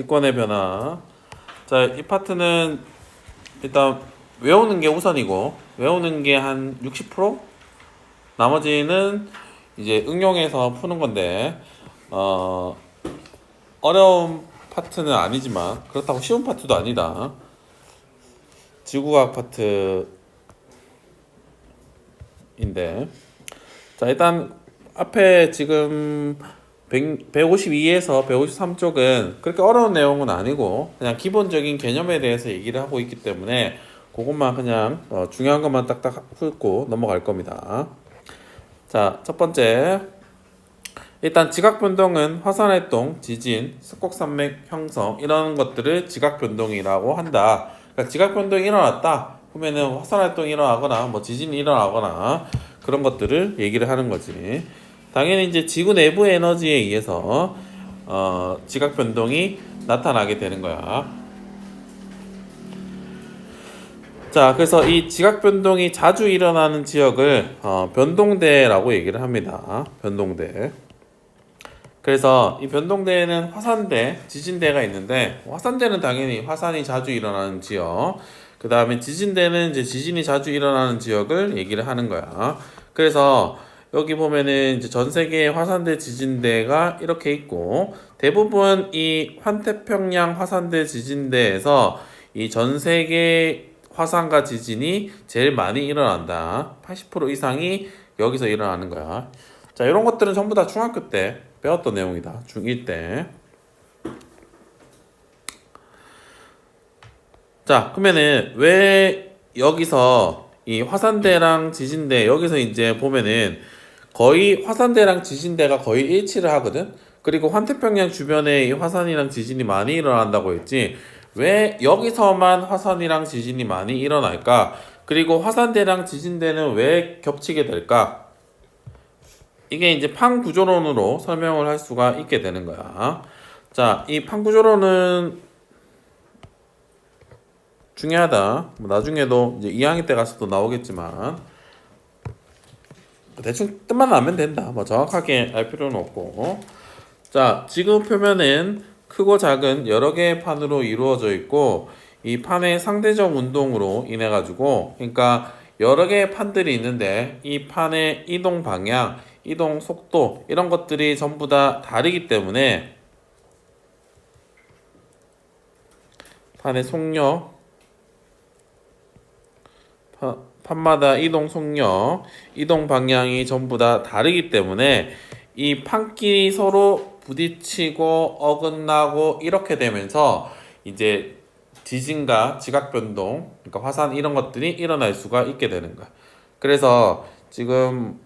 직권의 변화. 자, 이 파트는 일단 외우는 게 우선이고 외우는 게 한 60%? 나머지는 이제 응용해서 푸는 건데 어 어려운 파트는 아니지만 그렇다고 쉬운 파트도 아니다. 지구과학 파트인데 자 일단 앞에 지금 100, 152에서 153쪽은 그렇게 어려운 내용은 아니고 그냥 기본적인 개념에 대해서 얘기를 하고 있기 때문에 그것만 그냥 어, 중요한 것만 딱딱 훑고 넘어갈 겁니다. 자, 첫 번째. 일단 지각 변동은 화산 활동, 지진, 습곡 산맥 형성 이런 것들을 지각 변동이라고 한다. 그러니까 지각 변동이 일어났다. 그러면은 화산 활동이 일어나거나 뭐 지진이 일어나거나 그런 것들을 얘기를 하는 거지. 당연히 이제 지구 내부 에너지에 의해서 어, 지각 변동이 나타나게 되는 거야. 자, 그래서 이 지각 변동이 자주 일어나는 지역을 어, 변동대라고 얘기를 합니다. 변동대. 그래서 이 변동대에는 화산대, 지진대가 있는데 화산대는 당연히 화산이 자주 일어나는 지역. 그 다음에 지진대는 이제 지진이 자주 일어나는 지역을 얘기를 하는 거야. 그래서 여기 보면은 이제 전 세계의 화산대 지진대가 이렇게 있고 대부분 이 환태평양 화산대 지진대에서 이 전 세계 화산과 지진이 제일 많이 일어난다. 80% 이상이 여기서 일어나는 거야. 자, 이런 것들은 전부 다 중학교 때 배웠던 내용이다. 중1 때. 자, 그러면은 왜 여기서 이 화산대랑 지진대 여기서 이제 보면은 거의 화산대랑 지진대가 거의 일치를 하거든. 그리고 환태평양 주변에 이 화산이랑 지진이 많이 일어난다고 했지. 왜 여기서만 화산이랑 지진이 많이 일어날까? 그리고 화산대랑 지진대는 왜 겹치게 될까? 이게 이제 판 구조론으로 설명을 할 수가 있게 되는 거야. 자, 이 판 구조론은 중요하다. 뭐 나중에도 이제 2학년 때 가서도 나오겠지만 대충 뜻만 알면 된다. 뭐 정확하게 알 필요는 없고. 자, 지구 표면은 크고 작은 여러 개의 판으로 이루어져 있고 이 판의 상대적 운동으로 인해 가지고 그러니까 여러 개의 판들이 있는데 이 판의 이동 방향, 이동 속도 이런 것들이 전부 다 다르기 때문에 판의 속력 파- 판마다 이동 속력, 이동 방향이 전부 다 다르기 때문에 이 판끼리 서로 부딪히고 어긋나고 이렇게 되면서 이제 지진과 지각 변동, 그러니까 화산 이런 것들이 일어날 수가 있게 되는 거야. 그래서 지금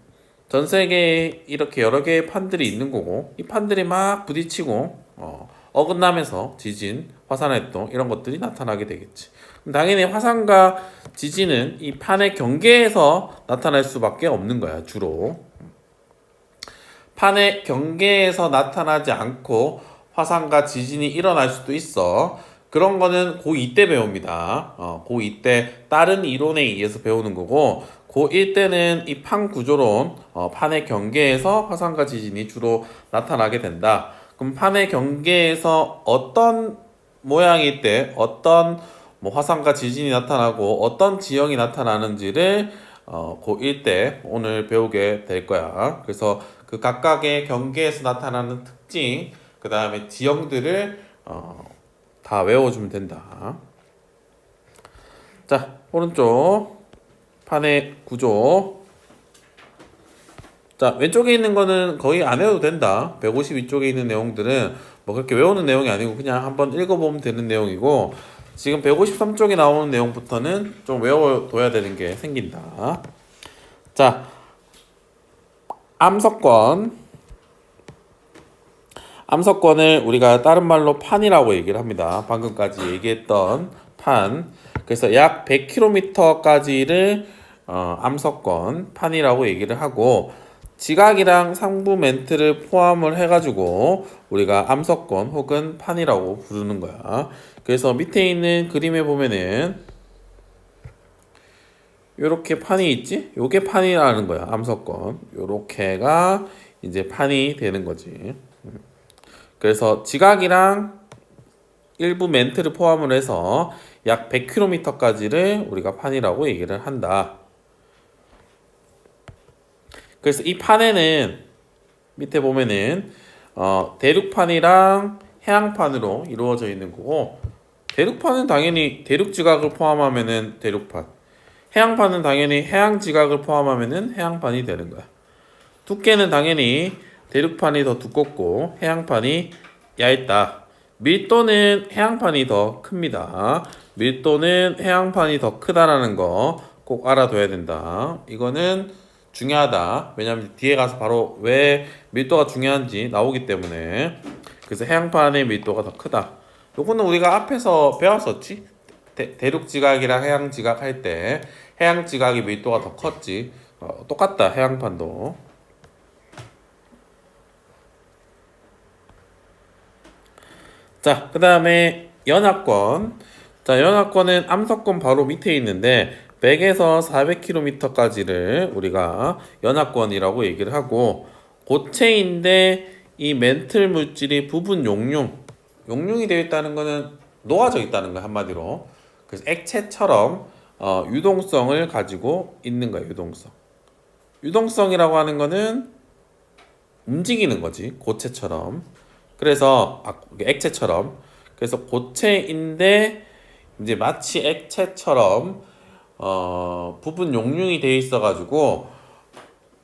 전 세계에 이렇게 여러 개의 판들이 있는 거고 이 판들이 막 부딪히고 어, 어긋나면서 지진, 화산 활동 이런 것들이 나타나게 되겠지. 당연히 화산과 지진은 이 판의 경계에서 나타날 수밖에 없는 거야 주로. 판의 경계에서 나타나지 않고 화산과 지진이 일어날 수도 있어. 그런 거는 고2 때 배웁니다. 어, 고2 때 다른 이론에 의해서 배우는 거고 고1 때는 이 판 구조론, 어, 판의 경계에서 화산과 지진이 주로 나타나게 된다. 그럼 판의 경계에서 어떤 모양일 때 어떤 뭐 화산과 지진이 나타나고 어떤 지형이 나타나는지를 어, 고1 때 오늘 배우게 될 거야. 그래서 그 각각의 경계에서 나타나는 특징, 그 다음에 지형들을 어, 다 외워주면 된다. 자, 오른쪽 판의 구조. 자, 왼쪽에 있는 거는 거의 안 외워도 된다. 152쪽에 있는 내용들은 뭐 그렇게 외우는 내용이 아니고 그냥 한번 읽어보면 되는 내용이고 지금 153쪽에 나오는 내용부터는 좀 외워둬야 되는 게 생긴다. 자, 암석권. 암석권을 우리가 다른 말로 판이라고 얘기를 합니다. 방금까지 얘기했던 판. 그래서 약 100km까지를 어, 암석권 판이라고 얘기를 하고 지각이랑 상부 멘트를 포함을 해가지고 우리가 암석권 혹은 판이라고 부르는 거야. 그래서 밑에 있는 그림에 보면은 요렇게 판이 있지? 요게 판이라는 거야. 암석권. 요렇게가 이제 판이 되는 거지. 그래서 지각이랑 일부 멘트를 포함을 해서 약 100km까지를 우리가 판이라고 얘기를 한다. 그래서 이 판에는 밑에 보면은 어, 대륙판이랑 해양판으로 이루어져 있는 거고 대륙판은 당연히 대륙 지각을 포함하면은 대륙판, 해양판은 당연히 해양 지각을 포함하면은 해양판이 되는 거야. 두께는 당연히 대륙판이 더 두껍고 해양판이 얇다. 밀도는 해양판이 더 큽니다. 밀도는 해양판이 더 크다라는 거 꼭 알아둬야 된다. 이거는 중요하다. 왜냐하면 뒤에 가서 바로 왜 밀도가 중요한지 나오기 때문에 그래서 해양판의 밀도가 더 크다. 요거는 우리가 앞에서 배웠었지. 대, 대륙 지각이랑 해양 지각 할 때 해양 지각이 밀도가 더 컸지. 어, 똑같다 해양판도. 자, 그 다음에 연합권. 자, 연합권은 암석권 바로 밑에 있는데 100에서 400km까지를 우리가 연합권이라고 얘기를 하고 고체인데 이 멘틀 물질이 부분 용융, 용융이 되어 있다는 거는 녹아져 있다는 거 한마디로. 그래서 액체처럼 어, 유동성을 가지고 있는 거예요, 유동성. 유동성이라고 하는 거는 움직이는 거지, 고체처럼. 그래서 아, 액체처럼. 그래서 고체인데 이제 마치 액체처럼 어, 부분 용융이 돼 있어 가지고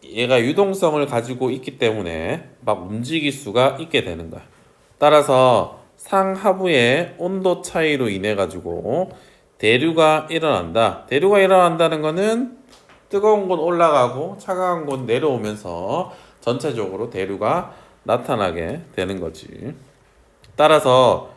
얘가 유동성을 가지고 있기 때문에 막 움직일 수가 있게 되는 거야. 따라서 상하부의 온도 차이로 인해 가지고 대류가 일어난다. 대류가 일어난다는 거는 뜨거운 곳 올라가고 차가운 곳 내려오면서 전체적으로 대류가 나타나게 되는 거지. 따라서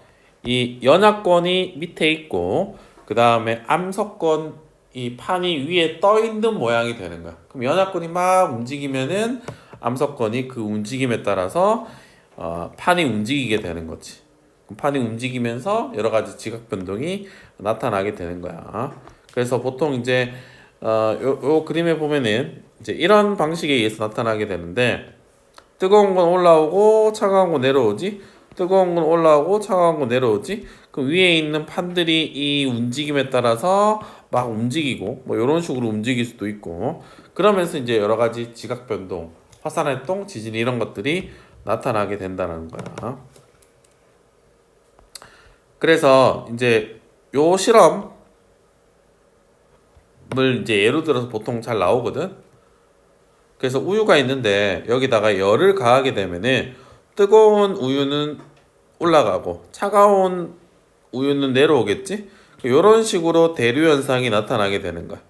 이 연합권이 밑에 있고 그 다음에 암석권 이 판이 위에 떠 있는 모양이 되는 거야. 그럼 연합권이 막 움직이면은 암석권이 그 움직임에 따라서 어, 판이 움직이게 되는 거지. 판이 움직이면서 여러 가지 지각 변동이 나타나게 되는 거야. 그래서 보통 이제 어, 요, 요 그림에 보면은 이제 이런 방식에 의해서 나타나게 되는데 뜨거운 건 올라오고 차가운 건 내려오지. 뜨거운 건 올라오고 차가운 건 내려오지. 그 위에 있는 판들이 이 움직임에 따라서 막 움직이고 뭐 이런 식으로 움직일 수도 있고 그러면서 이제 여러 가지 지각 변동, 화산 활동, 지진 이런 것들이 나타나게 된다는 거야. 그래서 이제 요 실험을 이제 예로 들어서 보통 잘 나오거든. 그래서 우유가 있는데 여기다가 열을 가하게 되면은 뜨거운 우유는 올라가고 차가운 우유는 내려오겠지? 이런 식으로 대류 현상이 나타나게 되는 거야.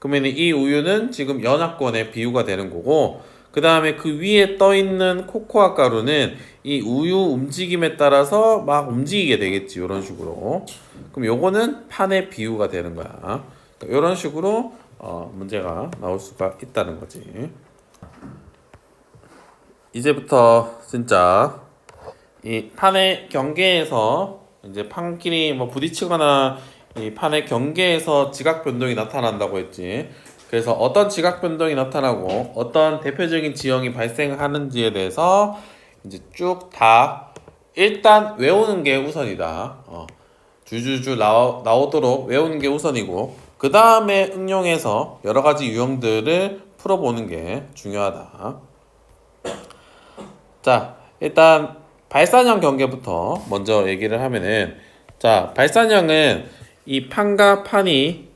그러면 이 우유는 지금 연합권의 비유가 되는 거고, 그 다음에 그 위에 떠 있는 코코아 가루는 이 우유 움직임에 따라서 막 움직이게 되겠지. 이런 식으로. 그럼 요거는 판의 비유가 되는 거야. 이런 식으로 어, 문제가 나올 수가 있다는 거지. 이제부터 진짜 이 판의 경계에서 이제 판끼리 뭐 부딪히거나 이 판의 경계에서 지각 변동이 나타난다고 했지. 그래서 어떤 지각 변동이 나타나고 어떤 대표적인 지형이 발생하는지에 대해서 이제 쭉 다 일단 외우는 게 우선이다. 어. 주주주 나오, 나오도록 외우는 게 우선이고 그 다음에 응용해서 여러 가지 유형들을 풀어보는 게 중요하다. 자, 일단 발산형 경계부터 먼저 얘기를 하면은 자, 발산형은 이 판과 판이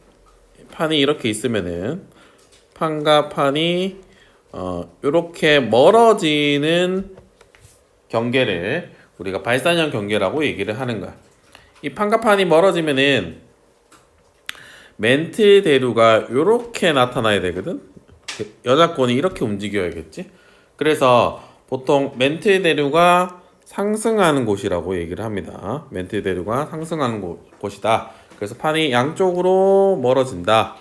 판이 이렇게 있으면은 판과 판이 어 이렇게 멀어지는 경계를 우리가 발산형 경계라고 얘기를 하는 거야. 이 판과 판이 멀어지면은 멘트 대류가 이렇게 나타나야 되거든. 연합권이 이렇게 움직여야겠지. 그래서 보통 멘트 대류가 상승하는 곳이라고 얘기를 합니다. 멘트 대류가 상승하는 곳, 곳이다. 그래서 판이 양쪽으로 멀어진다.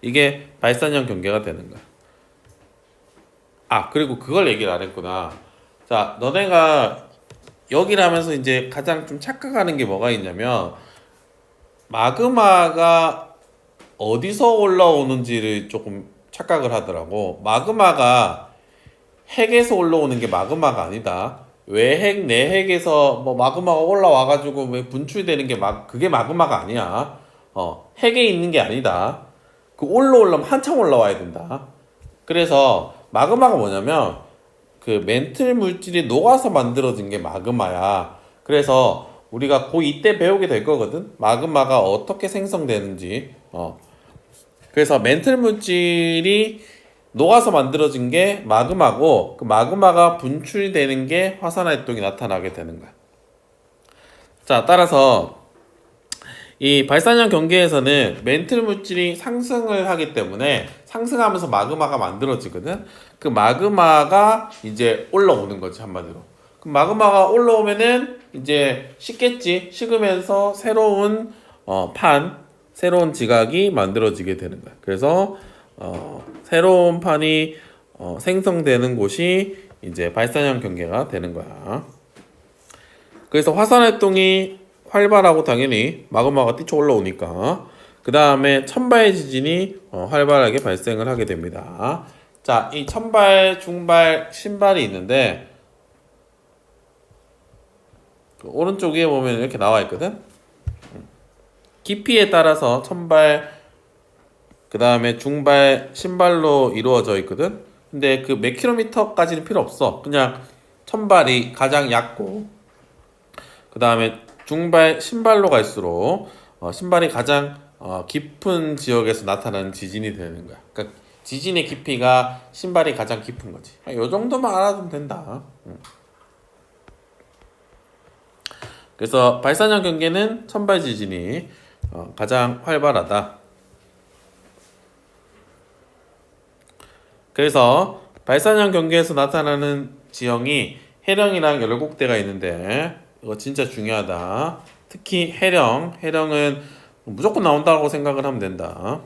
이게 발산형 경계가 되는 거야. 아, 그리고 그걸 얘기를 안 했구나. 자, 너네가 여기라면서 이제 가장 좀 착각하는 게 뭐가 있냐면 마그마가 어디서 올라오는지를 조금 착각을 하더라고. 마그마가 핵에서 올라오는 게 마그마가 아니다. 외핵 내핵에서 뭐 마그마가 올라와 가지고 왜 분출되는 게 막 그게 마그마가 아니야. 어, 핵에 있는 게 아니다. 그 올라오려면 한참 올라와야 된다. 그래서 마그마가 뭐냐면 그 멘틀 물질이 녹아서 만들어진 게 마그마야. 그래서 우리가 고2 때 배우게 될 거거든. 마그마가 어떻게 생성되는지. 어. 그래서 멘틀 물질이 녹아서 만들어진 게 마그마고 그 마그마가 분출되는 게 화산 활동이 나타나게 되는 거야. 자, 따라서 이 발산형 경계에서는 멘틀 물질이 상승을 하기 때문에 상승하면서 마그마가 만들어지거든. 그 마그마가 이제 올라오는 거지 한마디로. 그 마그마가 올라오면은 이제 식겠지. 식으면서 새로운 어, 판, 새로운 지각이 만들어지게 되는 거야. 그래서 어, 새로운 판이 어, 생성되는 곳이 이제 발산형 경계가 되는 거야. 그래서 화산 활동이 활발하고 당연히 마그마가 뛰쳐 올라오니까 그 다음에 천발 지진이 어, 활발하게 발생을 하게 됩니다. 자, 이 천발, 중발, 신발이 있는데 그 오른쪽에 보면 이렇게 나와 있거든. 깊이에 따라서 천발, 그 다음에 중발, 신발로 이루어져 있거든. 근데 그 몇 킬로미터까지는 필요 없어. 그냥 천발이 가장 얕고 그 다음에 중발 신발로 갈수록 어, 신발이 가장 어, 깊은 지역에서 나타나는 지진이 되는 거야. 그러니까 지진의 깊이가 신발이 가장 깊은 거지. 이 정도만 알아두면 된다. 음. 그래서 발산형 경계는 천발 지진이 어, 가장 활발하다. 그래서 발산형 경계에서 나타나는 지형이 해령이랑 열곡대가 있는데 이거 진짜 중요하다. 특히 해령, 해령은 무조건 나온다고 생각을 하면 된다.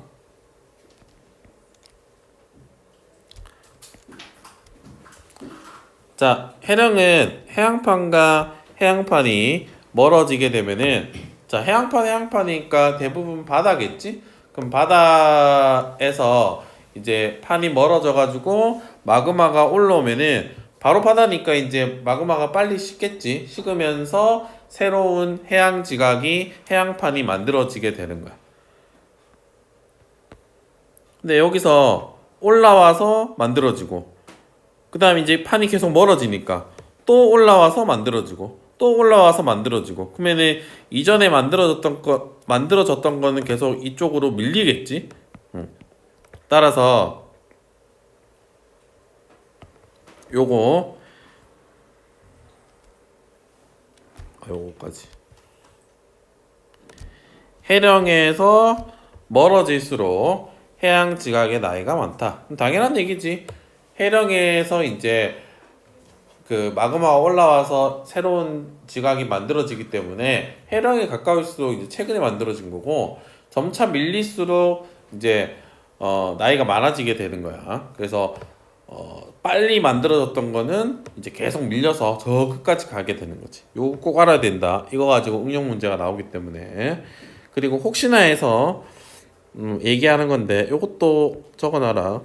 자, 해령은 해양판과 해양판이 멀어지게 되면은 자, 해양판 해양판이니까 대부분 바다겠지? 그럼 바다에서 이제 판이 멀어져 가지고 마그마가 올라오면은 바로 바다니까 이제 마그마가 빨리 식겠지. 식으면서 새로운 해양 지각이 해양판이 만들어지게 되는 거야. 근데 여기서 올라와서 만들어지고 그 다음에 이제 판이 계속 멀어지니까 또 올라와서 만들어지고 또 올라와서 만들어지고 그러면은 이전에 만들어졌던 거 만들어졌던 거는 계속 이쪽으로 밀리겠지. 응. 따라서 요거 아, 요거까지 해령에서 멀어질수록 해양 지각의 나이가 많다. 당연한 얘기지. 해령에서 이제 그 마그마가 올라와서 새로운 지각이 만들어지기 때문에 해령에 가까울수록 이제 최근에 만들어진 거고 점차 밀릴수록 이제 어, 나이가 많아지게 되는 거야. 그래서 어, 빨리 만들어졌던 거는 이제 계속 밀려서 저 끝까지 가게 되는 거지. 요거 꼭 알아야 된다. 이거 가지고 응용 문제가 나오기 때문에. 그리고 혹시나 해서 음, 얘기하는 건데 요것도 적어놔라.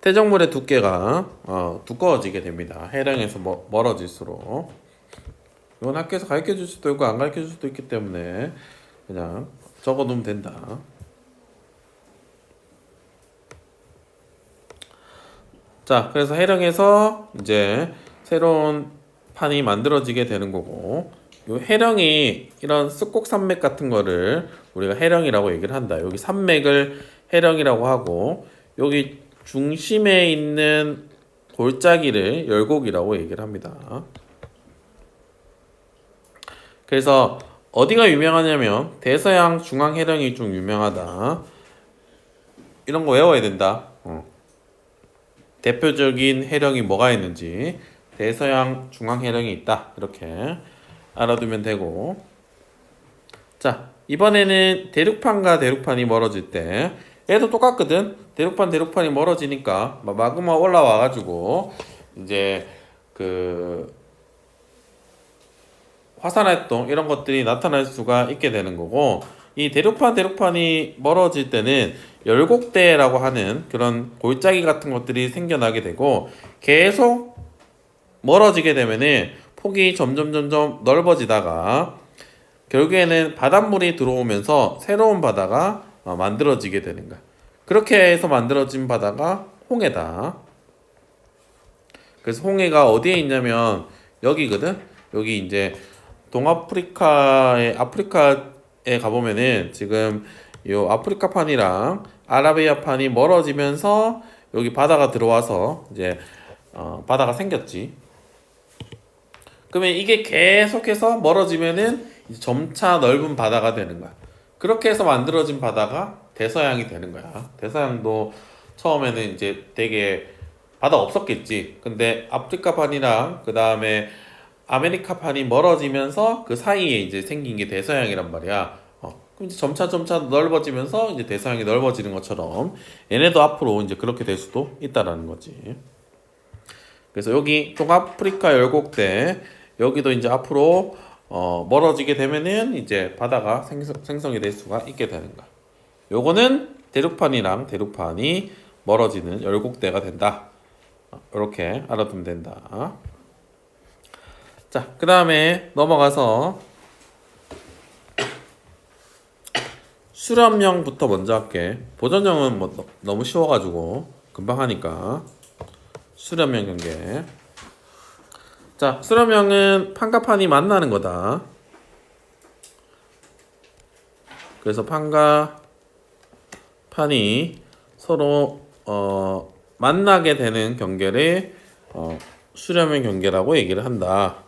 태정물의 두께가 어, 두꺼워지게 됩니다. 해량에서 뭐, 멀어질수록. 이건 학교에서 가르쳐 줄 수도 있고 안 가르쳐 줄 수도 있기 때문에 그냥 적어 놓으면 된다. 자, 그래서 해령에서 이제 새로운 판이 만들어지게 되는 거고, 요 해령이 이런 습곡 산맥 같은 거를 우리가 해령이라고 얘기를 한다. 여기 산맥을 해령이라고 하고, 여기 중심에 있는 골짜기를 열곡이라고 얘기를 합니다. 그래서 어디가 유명하냐면 대서양 중앙 해령이 좀 유명하다. 이런 거 외워야 된다. 어. 대표적인 해령이 뭐가 있는지 대서양 중앙 해령이 있다. 이렇게 알아두면 되고. 자, 이번에는 대륙판과 대륙판이 멀어질 때 얘도 똑같거든. 대륙판 대륙판이 멀어지니까 막 마그마 올라와 가지고 이제 그 화산 활동 이런 것들이 나타날 수가 있게 되는 거고 이 대륙판 대륙판이 멀어질 때는 열곡대라고 하는 그런 골짜기 같은 것들이 생겨나게 되고 계속 멀어지게 되면은 폭이 점점 점점 넓어지다가 결국에는 바닷물이 들어오면서 새로운 바다가 어, 만들어지게 되는 거야. 그렇게 해서 만들어진 바다가 홍해다. 그래서 홍해가 어디에 있냐면 여기거든. 여기 이제 동아프리카의 아프리카에 가보면은 지금 요 아프리카판이랑 아라비아판이 멀어지면서 여기 바다가 들어와서 이제 어, 바다가 생겼지. 그러면 이게 계속해서 멀어지면은 점차 넓은 바다가 되는 거야. 그렇게 해서 만들어진 바다가 대서양이 되는 거야. 대서양도 처음에는 이제 되게 바다 없었겠지. 근데 아프리카판이랑 그 다음에 아메리카판이 멀어지면서 그 사이에 이제 생긴 게 대서양이란 말이야. 어, 그럼 이제 점차 점차 넓어지면서 이제 대서양이 넓어지는 것처럼 얘네도 앞으로 이제 그렇게 될 수도 있다라는 거지. 그래서 여기 동아프리카 열곡대 여기도 이제 앞으로 어, 멀어지게 되면은 이제 바다가 생성, 생성이 될 수가 있게 되는 거야. 요거는 대륙판이랑 대륙판이 멀어지는 열곡대가 된다. 이렇게 알아두면 된다. 자, 그 다음에 넘어가서 수렴형부터 먼저 할게. 보전형은 뭐 너- 너무 쉬워가지고 금방 하니까 수렴형 경계. 자, 수렴형은 판가판이 만나는 거다. 그래서 판과 판이 서로 어, 만나게 되는 경계를 어, 수렴형 경계라고 얘기를 한다.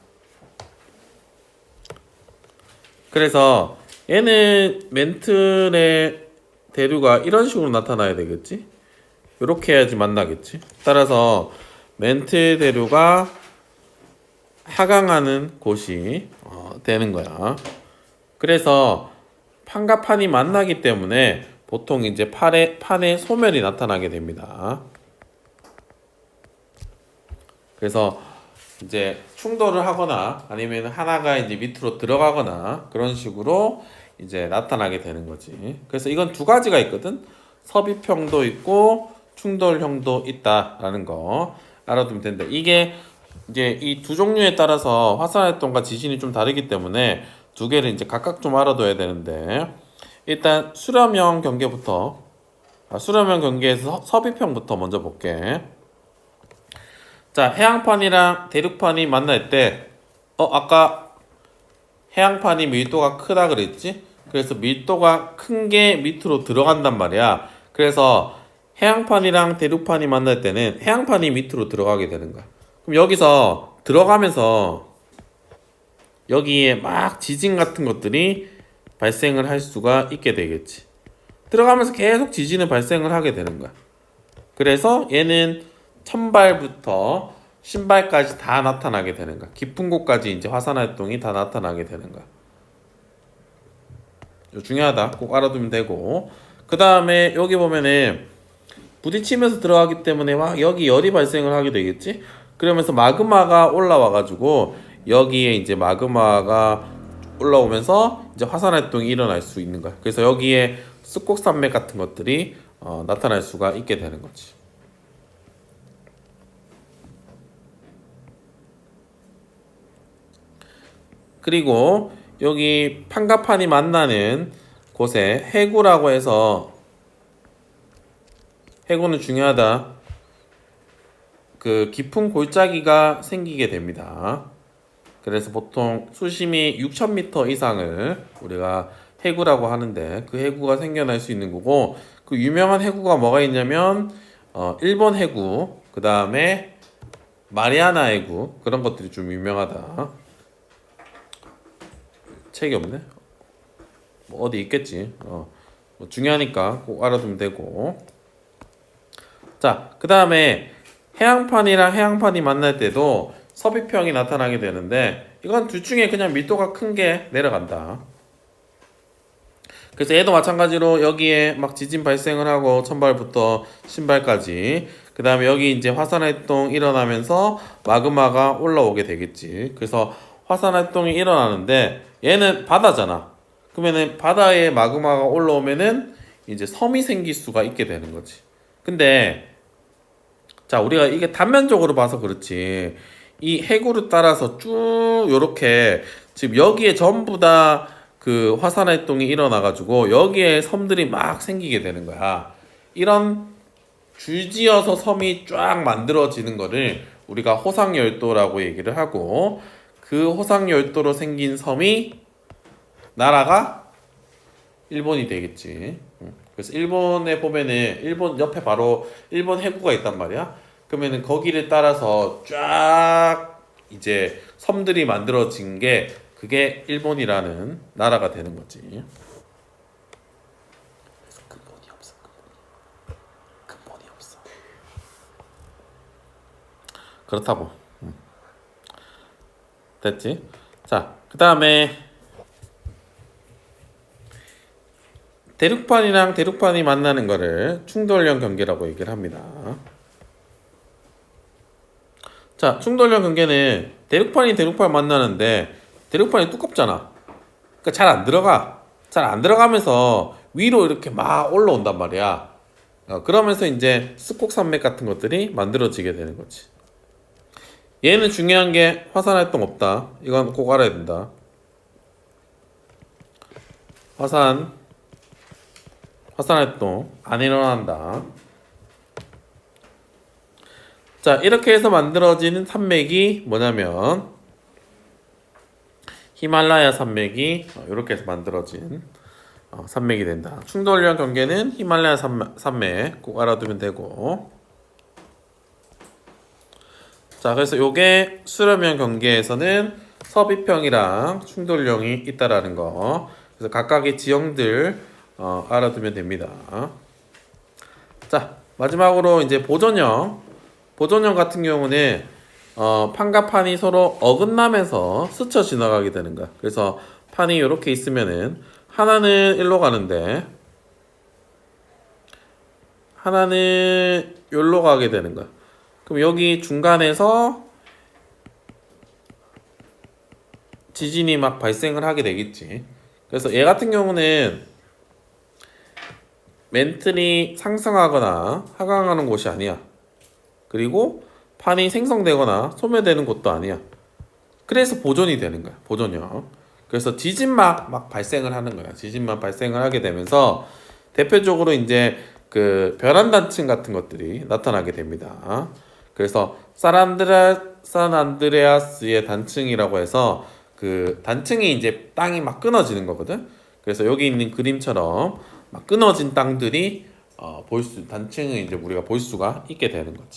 그래서 얘는 멘틀의 대류가 이런 식으로 나타나야 되겠지? 이렇게 해야지 만나겠지? 따라서 멘틀 대류가 하강하는 곳이 어, 되는 거야. 그래서 판과 판이 만나기 때문에 보통 이제 판에 판에 소멸이 나타나게 됩니다. 그래서 이제 충돌을 하거나 아니면 하나가 이제 밑으로 들어가거나 그런 식으로 이제 나타나게 되는 거지. 그래서 이건 두 가지가 있거든. 섭입형도 있고 충돌형도 있다라는 거 알아두면 된다. 이게 이제 이 두 종류에 따라서 화산 활동과 지진이 좀 다르기 때문에 두 개를 이제 각각 좀 알아둬야 되는데 일단 수렴형 경계부터 아, 수렴형 경계에서 서- 섭입형부터 먼저 볼게. 자 해양판이랑 대륙판이 만날 때 어 아까 해양판이 밀도가 크다 그랬지? 그래서 밀도가 큰 게 밑으로 들어간단 말이야. 그래서 해양판이랑 대륙판이 만날 때는 해양판이 밑으로 들어가게 되는 거야. 그럼 여기서 들어가면서 여기에 막 지진 같은 것들이 발생을 할 수가 있게 되겠지. 들어가면서 계속 지진을 발생을 하게 되는 거야. 그래서 얘는 천발부터 신발까지 다 나타나게 되는 거야. 깊은 곳까지 이제 화산 활동이 다 나타나게 되는 거야. 중요하다. 꼭 알아두면 되고. 그 다음에 여기 보면은 부딪히면서 들어가기 때문에 막 여기 열이 발생을 하게 되겠지. 그러면서 마그마가 올라와 가지고 여기에 이제 마그마가 올라오면서 이제 화산 활동이 일어날 수 있는 거야. 그래서 여기에 습곡 산맥 같은 것들이 어, 나타날 수가 있게 되는 거지. 그리고 여기 판가판이 만나는 곳에 해구라고 해서 해구는 중요하다. 그 깊은 골짜기가 생기게 됩니다. 그래서 보통 수심이 6,000m 이상을 우리가 해구라고 하는데 그 해구가 생겨날 수 있는 거고 그 유명한 해구가 뭐가 있냐면 어, 일본 해구 그 다음에 마리아나 해구 그런 것들이 좀 유명하다. 책이 없네. 뭐 어디 있겠지. 어, 뭐 중요하니까 꼭 알아두면 되고. 자, 그 다음에 해양판이랑 해양판이 만날 때도 섭입형이 나타나게 되는데 이건 둘 중에 그냥 밀도가 큰 게 내려간다. 그래서 얘도 마찬가지로 여기에 막 지진 발생을 하고 천발부터 신발까지 그 다음에 여기 이제 화산 활동 일어나면서 마그마가 올라오게 되겠지. 그래서 화산 활동이 일어나는데 얘는 바다잖아. 그러면은 바다에 마그마가 올라오면은 이제 섬이 생길 수가 있게 되는 거지. 근데 자 우리가 이게 단면적으로 봐서 그렇지 이 해구를 따라서 쭉 요렇게 지금 여기에 전부 다 그 화산 활동이 일어나 가지고 여기에 섬들이 막 생기게 되는 거야. 이런 줄지어서 섬이 쫙 만들어지는 거를 우리가 호상열도라고 얘기를 하고 그 호상열도로 생긴 섬이 나라가 일본이 되겠지. 응. 그래서 일본에 보면은 일본 옆에 바로 일본 해구가 있단 말이야. 그러면은 거기를 따라서 쫙 이제 섬들이 만들어진 게 그게 일본이라는 나라가 되는 거지. 근본이 없어. 근본이 없어. 그렇다고. 음. 됐지? 자, 그 다음에 대륙판이랑 대륙판이 만나는 거를 충돌형 경계라고 얘기를 합니다. 자, 충돌형 경계는 대륙판이 대륙판 만나는데 대륙판이 두껍잖아. 그러니까 잘 안 들어가. 잘 안 들어가면서 위로 이렇게 막 올라온단 말이야. 어, 그러면서 이제 스콕 산맥 같은 것들이 만들어지게 되는 거지. 얘는 중요한 게 화산 활동 없다. 이건 꼭 알아야 된다. 화산 화산 활동 안 일어난다. 자, 이렇게 해서 만들어지는 산맥이 뭐냐면 히말라야 산맥이 어, 이렇게 해서 만들어진 어, 산맥이 된다. 충돌형 경계는 히말라야 산맥 꼭 알아두면 되고. 자, 그래서 요게 수렴형 경계에서는 서비평이랑 충돌형이 있다라는 거. 그래서 각각의 지형들 어, 알아두면 됩니다. 자, 마지막으로 이제 보존형. 보존형 같은 경우는 어, 판과 판이 서로 어긋나면서 스쳐 지나가게 되는 거야. 그래서 판이 이렇게 있으면은 하나는 일로 가는데 하나는 여기로 가게 되는 거야. 그럼 여기 중간에서 지진이 막 발생을 하게 되겠지. 그래서 얘 같은 경우는 멘틀이 상승하거나 하강하는 곳이 아니야. 그리고 판이 생성되거나 소멸되는 곳도 아니야. 그래서 보존이 되는 거야. 보존형. 그래서 지진막 막 발생을 하는 거야. 지진막 발생을 하게 되면서 대표적으로 이제 그 벼란 단층 같은 것들이 나타나게 됩니다. 그래서 사란드레 산안드레아스의 단층이라고 해서 그 단층이 이제 땅이 막 끊어지는 거거든. 그래서 여기 있는 그림처럼 막 끊어진 땅들이 어, 볼 수, 단층을 이제 우리가 볼 수가 있게 되는 거지.